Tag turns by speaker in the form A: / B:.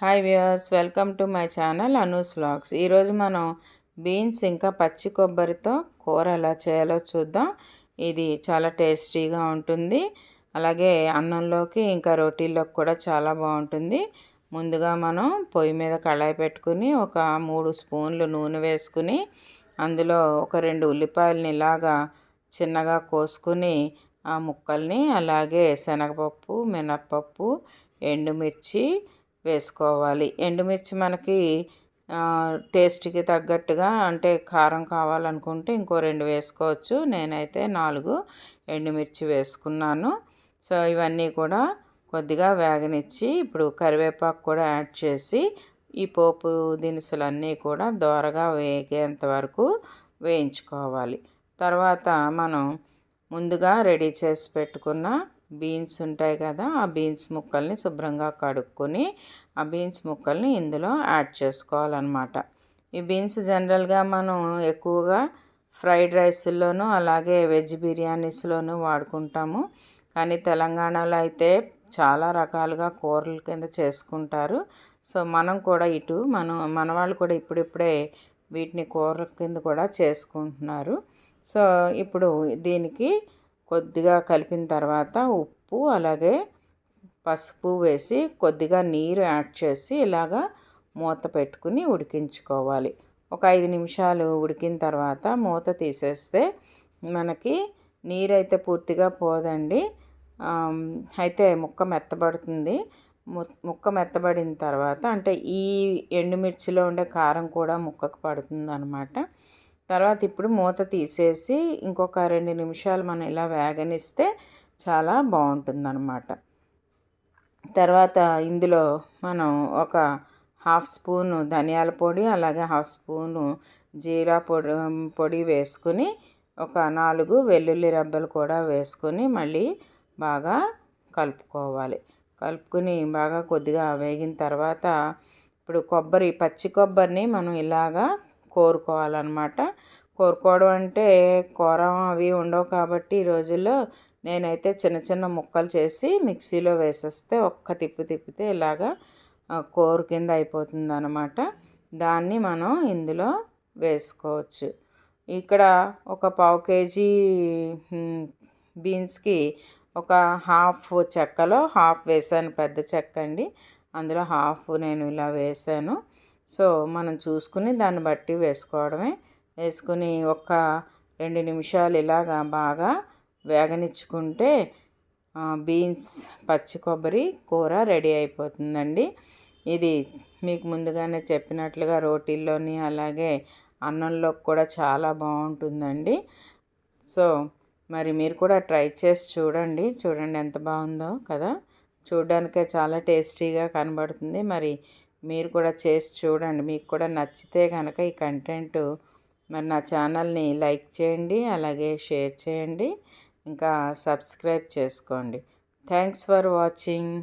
A: Hi viewers welcome to my channel Anu's vlogs. ఈరోజు మనం beans ఇంకా పచ్చి కొబ్బరితో కూర ఎలా చేయాలో చూద్దాం. ఇది చాలా టేస్టీగా ఉంటుంది. అలాగే అన్నంలోకి ఇంకా రోటీల్లోకి కూడా చాలా బాగుంటుంది. ముందుగా మనం పొయ్యి మీద కళాయి పెట్టుకుని ఒక మూడు స్పూన్లు నూనె వేసుకుని అందులో ఒక రెండు ఉల్లిపాయలని ఇలాగా చిన్నగా కోసుకుని ఆ ముక్కల్ని అలాగే శనగపప్పు మినప్పప్పు ఎండుమిర్చి వేసుకోవాలి. ఎండుమిర్చి మనకి టేస్ట్కి తగ్గట్టుగా అంటే కారం కావాలనుకుంటే ఇంకో రెండు వేసుకోవచ్చు. నేనైతే నాలుగు ఎండుమిర్చి వేసుకున్నాను. సో ఇవన్నీ కూడా కొద్దిగా వేగనిచ్చి ఇప్పుడు కరివేపాకు కూడా యాడ్ చేసి ఈ పోపు దినుసులన్నీ కూడా దోరగా వేగేంత వరకు వేయించుకోవాలి. తర్వాత మనం ముందుగా రెడీ చేసి పెట్టుకున్న బీన్స్ ఉంటాయి కదా ఆ బీన్స్ ముక్కల్ని శుభ్రంగా కడుక్కొని ఆ బీన్స్ ముక్కల్ని ఇందులో యాడ్ చేసుకోవాలన్నమాట. ఈ బీన్స్ జనరల్గా మనం ఎక్కువగా ఫ్రైడ్ రైస్లోనూ అలాగే వెజ్ బిర్యానీస్లోనూ వాడుకుంటాము. కానీ తెలంగాణలో అయితే చాలా రకాలుగా కూరల కింద చేసుకుంటారు. సో మనం కూడా ఇటు మనం మన వాళ్ళు కూడా ఇప్పుడిప్పుడే వీటిని కూరల కింద కూడా చేసుకుంటున్నారు. సో ఇప్పుడు దీనికి కొద్దిగా కలిపిన తర్వాత ఉప్పు అలాగే పసుపు వేసి కొద్దిగా నీరు యాడ్ చేసి ఇలాగా మూత పెట్టుకుని ఉడికించుకోవాలి. ఒక ఐదు నిమిషాలు ఉడికిన తర్వాత మూత తీసేస్తే మనకి నీరైతే పూర్తిగా పోదండి. అయితే ముక్క మెత్తబడుతుంది. ముక్క మెత్తబడిన తర్వాత అంటే ఈ ఎండుమిర్చిలో ఉండే కారం కూడా ముక్కకు పడుతుంది అనమాట తర్వాత ఇప్పుడు మూత తీసేసి ఇంకొక రెండు నిమిషాలు మనం ఇలా వేగనిస్తే చాలా బాగుంటుందన్నమాట. తర్వాత ఇందులో మనం ఒక హాఫ్ స్పూను ధనియాల పొడి అలాగే హాఫ్ స్పూను జీరా పొడి పొడి వేసుకుని ఒక నాలుగు వెల్లుల్లి రబ్బలు కూడా వేసుకొని మళ్ళీ బాగా కలుపుకోవాలి. కలుపుకుని బాగా కొద్దిగా వేగిన తర్వాత ఇప్పుడు కొబ్బరి పచ్చి కొబ్బరిని మనం ఇలాగా కోరుకోవాలన్నమాట. కోరుకోవడం అంటే కూర అవి ఉండవు కాబట్టి ఈ రోజుల్లో నేనైతే చిన్న చిన్న ముక్కలు చేసి మిక్సీలో వేసేస్తే ఒక్క తిప్పు తిప్పితే ఇలాగా కోరు కింద అయిపోతుంది అనమాట దాన్ని మనం ఇందులో వేసుకోవచ్చు. ఇక్కడ ఒక పావు కేజీ బీన్స్కి ఒక హాఫ్ చెక్కలో హాఫ్ వేసాను పెద్ద చెక్క అండి. అందులో హాఫ్ నేను ఇలా వేసాను. సో మనం చూసుకుని దాన్ని బట్టి వేసుకోవడమే. వేసుకుని ఒక రెండు నిమిషాలు ఇలాగా బాగా వేగనిచ్చుకుంటే బీన్స్ పచ్చి కొబ్బరి కూర రెడీ అయిపోతుందండి. ఇది మీకు ముందుగానే చెప్పినట్లుగా రోటీల్లోని అలాగే అన్నంలో కూడా చాలా బాగుంటుందండి. సో మరి మీరు కూడా ట్రై చేసి చూడండి. చూడండి ఎంత బాగుందో కదా. చూడడానికే చాలా టేస్టీగా కనబడుతుంది. మరి మీరు కూడా చేసి చూడండి. మీకు కూడా నచ్చితే కనుక ఈ కంటెంట్ మరి నా ఛానల్ని లైక్ చేయండి అలాగే షేర్ చేయండి ఇంకా సబ్స్క్రైబ్ చేసుకోండి. Thanks for watching.